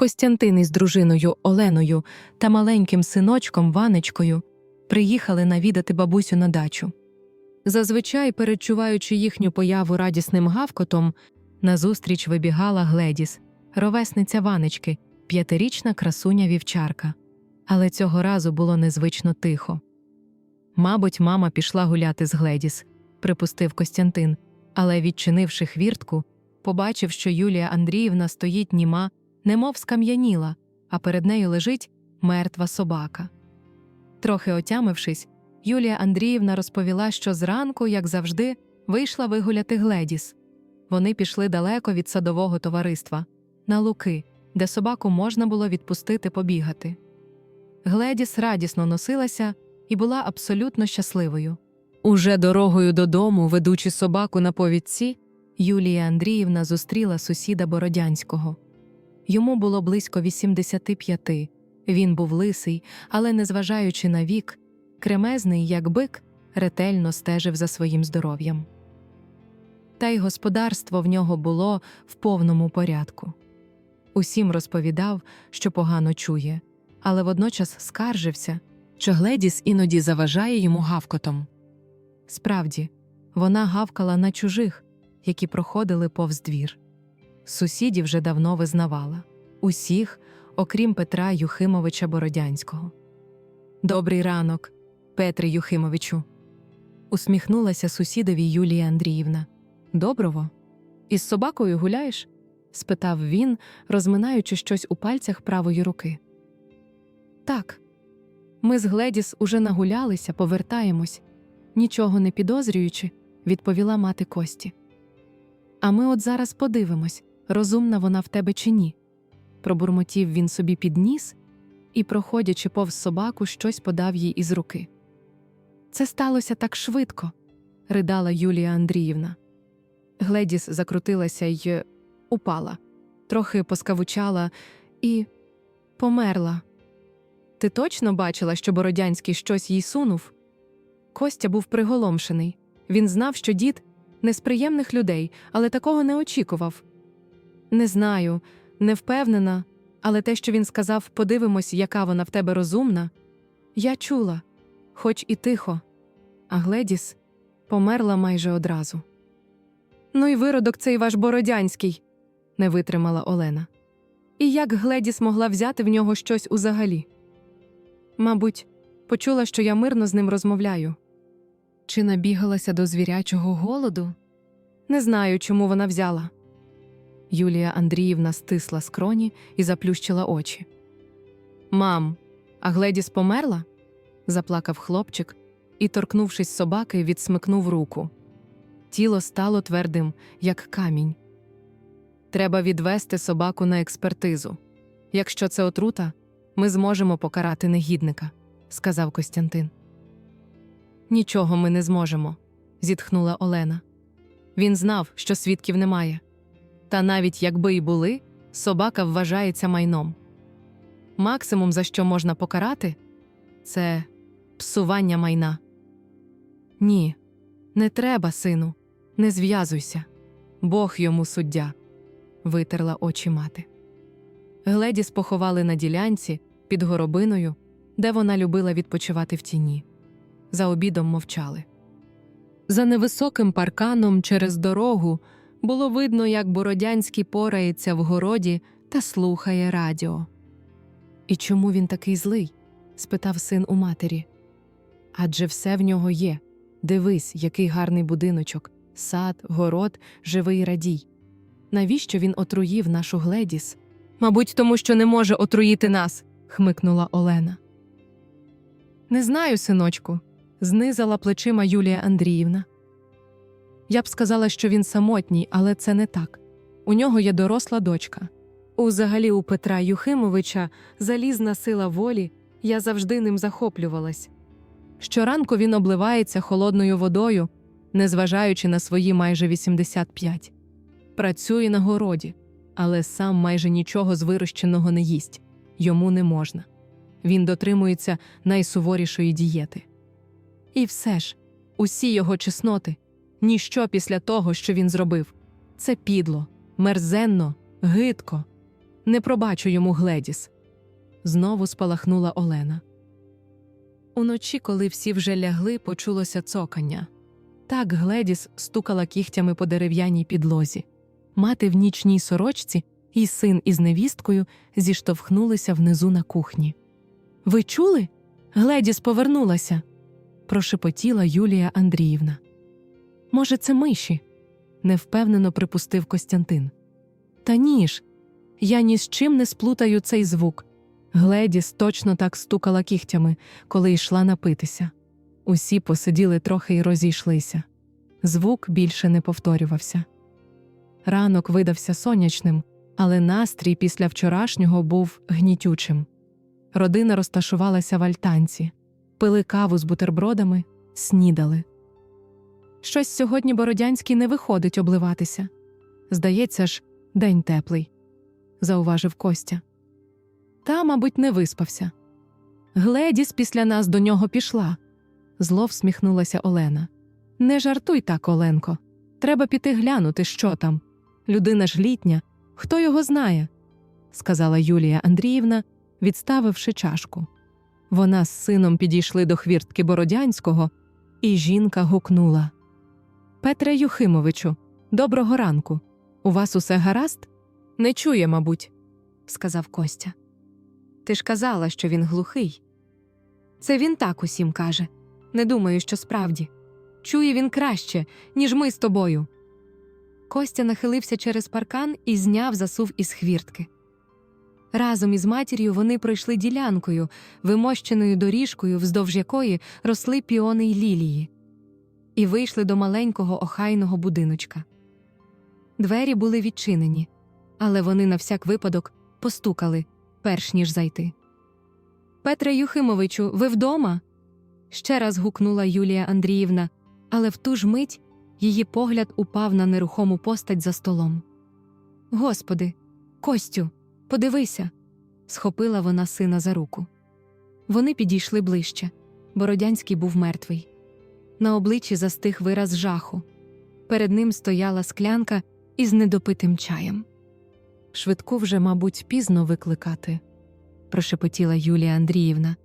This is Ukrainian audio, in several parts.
Костянтин із дружиною Оленою та маленьким синочком Ванечкою приїхали навідати бабусю на дачу. Зазвичай, перечуваючи їхню появу радісним гавкотом, назустріч вибігала Гледіс, ровесниця Ванечки, п'ятирічна красуня вівчарка. Але цього разу було незвично тихо. Мабуть, мама пішла гуляти з Гледіс, припустив Костянтин, але, відчинивши хвіртку, побачив, що Юлія Андріївна стоїть німа, немов скам'яніла, а перед нею лежить мертва собака. Трохи отямившись, Юлія Андріївна розповіла, що зранку, як завжди, вийшла вигуляти Гледіс. Вони пішли далеко від садового товариства, на луки, де собаку можна було відпустити побігати. Гледіс радісно носилася і була абсолютно щасливою. Уже дорогою додому, ведучи собаку на повідці, Юлія Андріївна зустріла сусіда Бородянського. Йому було близько 85. Він був лисий, але, незважаючи на вік, кремезний, як бик, ретельно стежив за своїм здоров'ям. Та й господарство в нього було в повному порядку. Усім розповідав, що погано чує, але водночас скаржився, що Гледіс іноді заважає йому гавкотом. Справді, вона гавкала на чужих, які проходили повз двір. Сусідів вже давно визнавала усіх, окрім Петра Юхимовича Бородянського. Добрий ранок, Петре Юхимовичу. усміхнулася сусідові Юлія Андріївна. Доброго. Із собакою гуляєш? спитав він, розминаючи щось у пальцях правої руки. Так. Ми з Гледіс уже нагулялися, повертаємось, нічого не підозрюючи, відповіла мати Кості. А ми от зараз подивимось, розумна вона в тебе чи ні. Пробурмотів він собі під ніс і, проходячи повз собаку, щось подав їй із руки. Це сталося так швидко, ридала Юлія Андріївна. Гледіс закрутилася й упала, трохи поскавучала і померла. Ти точно бачила, що Бородянський щось їй сунув? Костя був приголомшений. Він знав, що дід не з приємних людей, але такого не очікував. Не знаю, не впевнена, але те, що він сказав, подивимось, яка вона в тебе розумна, я чула, хоч і тихо, а Гледіс померла майже одразу. Ну і виродок цей ваш Бородянський, не витримала Олена. І як Гледіс могла взяти в нього щось узагалі? Мабуть, почула, що я мирно з ним розмовляю. Чи набігалася до звірячого голоду? Не знаю, чому вона взяла. Юлія Андріївна стисла скроні і заплющила очі. Мам, а Гледіс померла? заплакав хлопчик і, торкнувшись собаки, відсмикнув руку. Тіло стало твердим, як камінь. Треба відвести собаку на експертизу. Якщо це отрута, ми зможемо покарати негідника, сказав Костянтин. Нічого ми не зможемо, зітхнула Олена. Він знав, що свідків немає. Та навіть якби й були, собака вважається майном. Максимум, за що можна покарати, це псування майна. Ні, не треба, сину, не зв'язуйся. Бог йому суддя, витерла очі мати. Гледіс поховали на ділянці під горобиною, де вона любила відпочивати в тіні. За обідом мовчали. За невисоким парканом через дорогу було видно, як Бородянський порається в городі та слухає радіо. І чому він такий злий? спитав син у матері. Адже все в нього є. Дивись, який гарний будиночок, сад, город, живий радій. Навіщо він отруїв нашу Гледіс? Мабуть, тому що не може отруїти нас, хмикнула Олена. Не знаю, синочку, знизала плечима Юлія Андріївна. Я б сказала, що він самотній, але це не так. У нього є доросла дочка. Узагалі, у Петра Юхимовича залізна сила волі, я завжди ним захоплювалась. Щоранку він обливається холодною водою, незважаючи на свої майже 85. Працює на городі, але сам майже нічого з вирощеного не їсть йому не можна. Він дотримується найсуворішої дієти. І все ж, усі його чесноти, ніщо після того, що він зробив. Це підло, мерзенно, гидко. Не пробачу йому Гледіс. Знову спалахнула Олена. Уночі, коли всі вже лягли, почулося цокання. Так Гледіс стукала кігтями по дерев'яній підлозі. Мати в нічній сорочці і син із невісткою зіштовхнулися внизу на кухні. Ви чули? Гледіс повернулася. прошепотіла Юлія Андріївна. Може, це миші? невпевнено припустив Костянтин. Та ні ж, я ні з чим не сплутаю цей звук. Гледіс точно так стукала кігтями, коли йшла напитися. Усі посиділи трохи й розійшлися. Звук більше не повторювався. Ранок видався сонячним, але настрій після вчорашнього був гнітючим. Родина розташувалася в альтанці, пили каву з бутербродами, снідали. Щось сьогодні Бородянський не виходить обливатися. Здається ж, день теплий, зауважив Костя. Та, мабуть, не виспався. Гледіс після нас до нього пішла. Зло всміхнулася Олена. Не жартуй так, Оленко. Треба піти глянути, що там. Людина ж літня, хто його знає, сказала Юлія Андріївна, відставивши чашку. Вона з сином підійшли до хвіртки Бородянського, і жінка гукнула Петре Юхимовичу, доброго ранку. У вас усе гаразд? Не чує, мабуть, сказав Костя. Ти ж казала, що він глухий. Це він так усім каже. Не думаю, що справді. Чує він краще, ніж ми з тобою. Костя нахилився через паркан і зняв засув із хвіртки. Разом із матір'ю вони пройшли ділянкою, вимощеною доріжкою, вздовж якої росли піони й лілії, і вийшли до маленького охайного будиночка. Двері були відчинені, але вони на всяк випадок постукали, перш ніж зайти. Петре Юхимовичу, ви вдома? ще раз гукнула Юлія Андріївна, але в ту ж мить її погляд упав на нерухому постать за столом. Господи, Костю, подивися. схопила вона сина за руку. Вони підійшли ближче. Бородянський був мертвий. На обличчі застиг вираз жаху. Перед ним стояла склянка із недопитим чаєм. Швидку вже, мабуть, пізно викликати, прошепотіла Юлія Андріївна.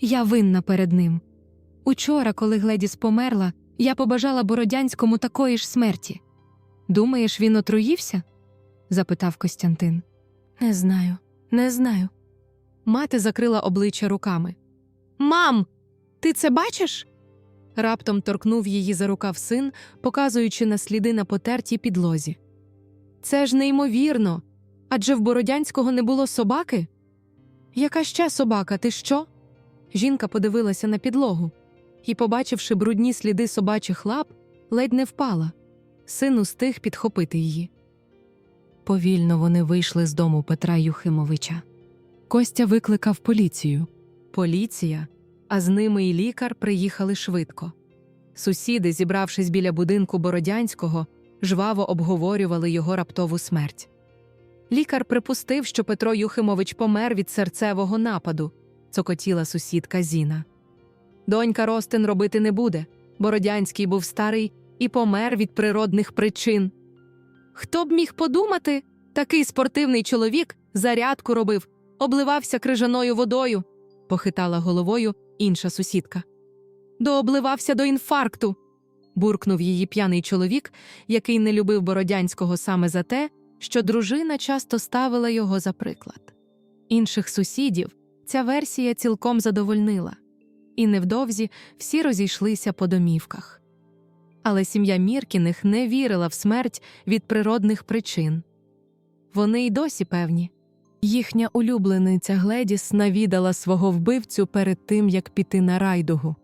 Я винна перед ним. Учора, коли Гледіс померла, я побажала Бородянському такої ж смерті. Думаєш, він отруївся? запитав Костянтин. Не знаю, не знаю. Мати закрила обличчя руками. Мам, ти це бачиш? Раптом торкнув її за рукав син, показуючи на сліди на потертій підлозі. Це ж неймовірно. Адже в Бородянського не було собаки? Яка ще собака, ти що? Жінка подивилася на підлогу і, побачивши брудні сліди собачих лап, ледь не впала. Син устиг підхопити її. Повільно вони вийшли з дому Петра Юхимовича. Костя викликав поліцію. Поліція, а з ними і лікар приїхали швидко. Сусіди, зібравшись біля будинку Бородянського, жваво обговорювали його раптову смерть. Лікар припустив, що Петро Юхимович помер від серцевого нападу, цокотіла сусідка Зіна. Донька Ростин робити не буде. Бородянський був старий і помер від природних причин. Хто б міг подумати, такий спортивний чоловік зарядку робив, обливався крижаною водою, похитала головою інша сусідка. Дообливався до інфаркту. буркнув її п'яний чоловік, який не любив Бородянського саме за те, що дружина часто ставила його за приклад. Інших сусідів ця версія цілком задовольнила, і невдовзі всі розійшлися по домівках. Але сім'я Міркіних не вірила в смерть від природних причин. Вони й досі певні. Їхня улюблениця Гледіс навідала свого вбивцю перед тим, як піти на райдугу.